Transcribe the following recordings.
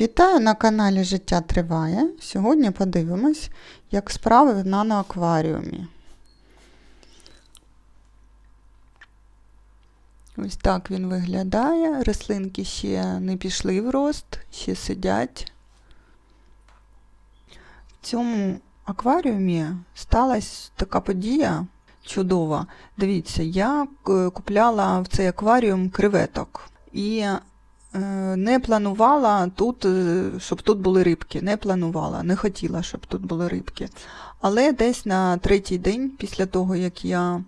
Вітаю на каналі Життя Триває. Сьогодні подивимось, як справи в наноакваріумі. Ось так він виглядає. Рослинки ще не пішли в рост, ще сидять. В цьому акваріумі сталася така подія чудова. Дивіться, я е, купляла в цей акваріум креветок. І не планувала тут, е, щоб тут були рибки. Не планувала, не хотіла, щоб тут були рибки. Але десь на третій день, після того, як я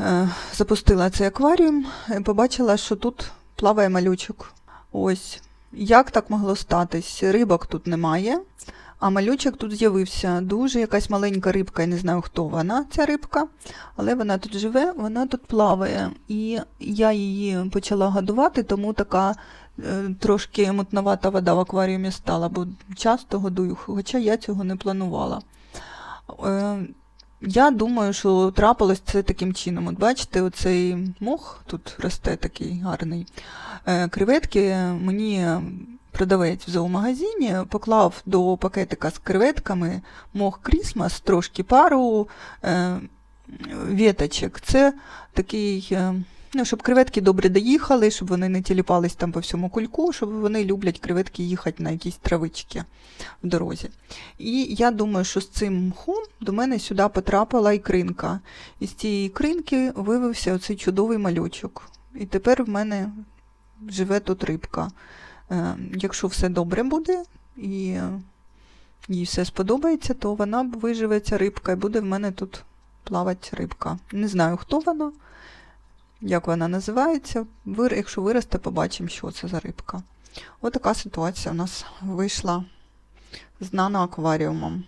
е, запустила цей акваріум, е, побачила, що тут плаває малючок. Ось. Як так могло статись? Рибок тут немає, а малючок тут з'явився. Дуже якась маленька рибка, я не знаю, хто вона, ця рибка, але вона тут живе, вона тут плаває. І я її почала годувати, тому така е, трошки мутновата вода в акваріумі стала, бо часто годую, хоча я цього не планувала. Я думаю, що трапилось це таким чином. От бачите, оцей мох тут росте такий гарний. Е, Креветки мені продавець в зоомагазині поклав до пакетика з креветками мох Крісмас, трошки пару е, віточок. Це такий, е, ну, щоб креветки добре доїхали, щоб вони не тіліпались там по всьому кульку, щоб вони люблять креветки їхати на якісь травички в дорозі. І я думаю, що з цим мхом до мене сюди потрапила ікринка. І з цієї ікринки вивився оцей чудовий малючок. І тепер в мене живе тут рибка. Е, Якщо все добре буде і їй все сподобається, то вона виживе ця рибка і буде в мене тут плавати рибка. Не знаю, хто вона, як вона називається. Якщо виросте, побачимо, що це за рибка. Ось така ситуація у нас вийшла з наноакваріумом.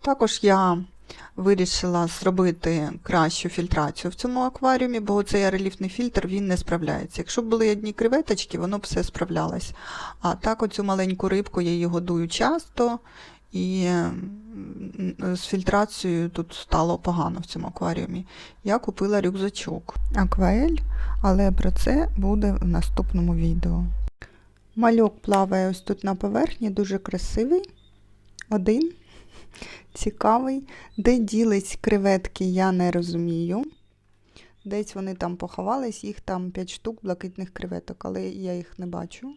Також я вирішила зробити кращу фільтрацію в цьому акваріумі, бо цей рельєфний фільтр він не справляється. Якщо б були одні креветочки, воно б все справлялось. А так оцю маленьку рибку я її годую часто, і з фільтрацією тут стало погано в цьому акваріумі. Я купила рюкзачок Акваель, але про це буде в наступному відео. Мальок плаває ось тут на поверхні, дуже красивий. Один. Цікавий. Де ділись креветки, я не розумію. Десь вони там поховались, їх там 5 штук блакитних креветок, але я їх не бачу.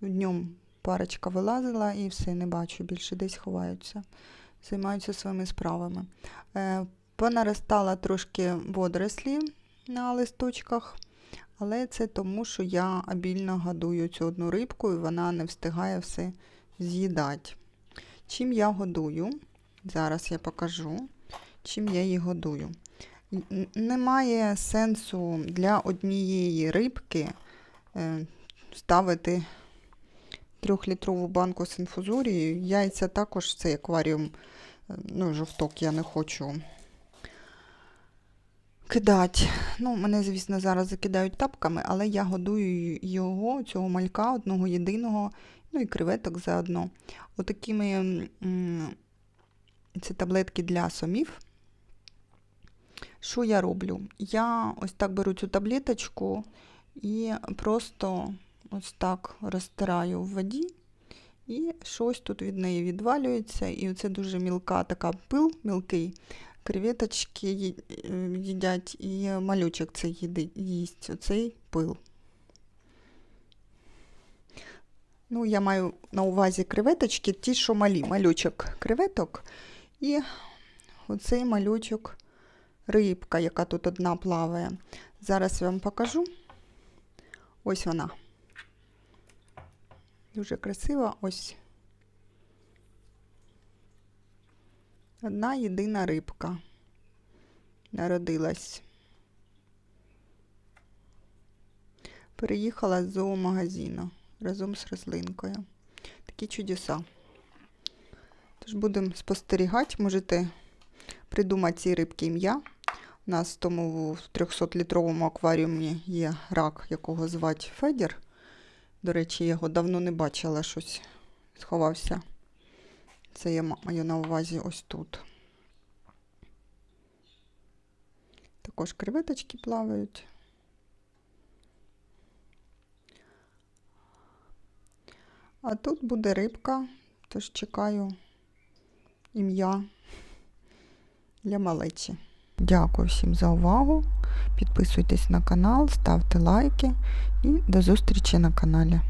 В Днем парочка вилазила і все, не бачу. Більше десь ховаються, займаються своїми справами. Е, понаростала трошки водорослі на листочках, але це тому, що я обільно годую цю одну рибку і вона не встигає все з'їдати. Чим я годую? Зараз я покажу, чим я її годую. Немає сенсу для однієї рибки е, ставити трьохлітрову банку з інфузорією. Яйця також цей акваріум, е, ну, жовток я не хочу кидати. Ну, мене, звісно, зараз закидають тапками, але я годую його, цього малька, одного єдиного, ну і креветок заодно. Отакими це таблетки для сомів. Що я роблю? Я ось так беру цю таблеточку і просто ось так розтираю в воді, і щось тут від неї відвалюється. І це дуже мілка така пил, мілкий. Креветочки е, їдять, і малючок їди- їсть оцей пил. Ну, я маю на увазі креветочки, ті, що малі, малючок креветок. І оцей малючок рибка, яка тут одна плаває. Зараз я вам покажу. Ось вона. Дуже красива. Ось. Одна єдина рибка народилась. Переїхала з зоомагазину разом з рослинкою. Такі чудеса. Тож будемо спостерігати, можете придумати цій рибки ім'я. У нас в тому в 300-літровому акваріумі є рак, якого звати Федір. До речі, я його давно не бачила щось. Сховався. Це я маю на увазі ось тут. Також креветочки плавають. А тут буде рибка, тож чекаю ім'я для малечі. Дякую всім за увагу. Підписуйтесь на канал, ставте лайки і до зустрічі на каналі.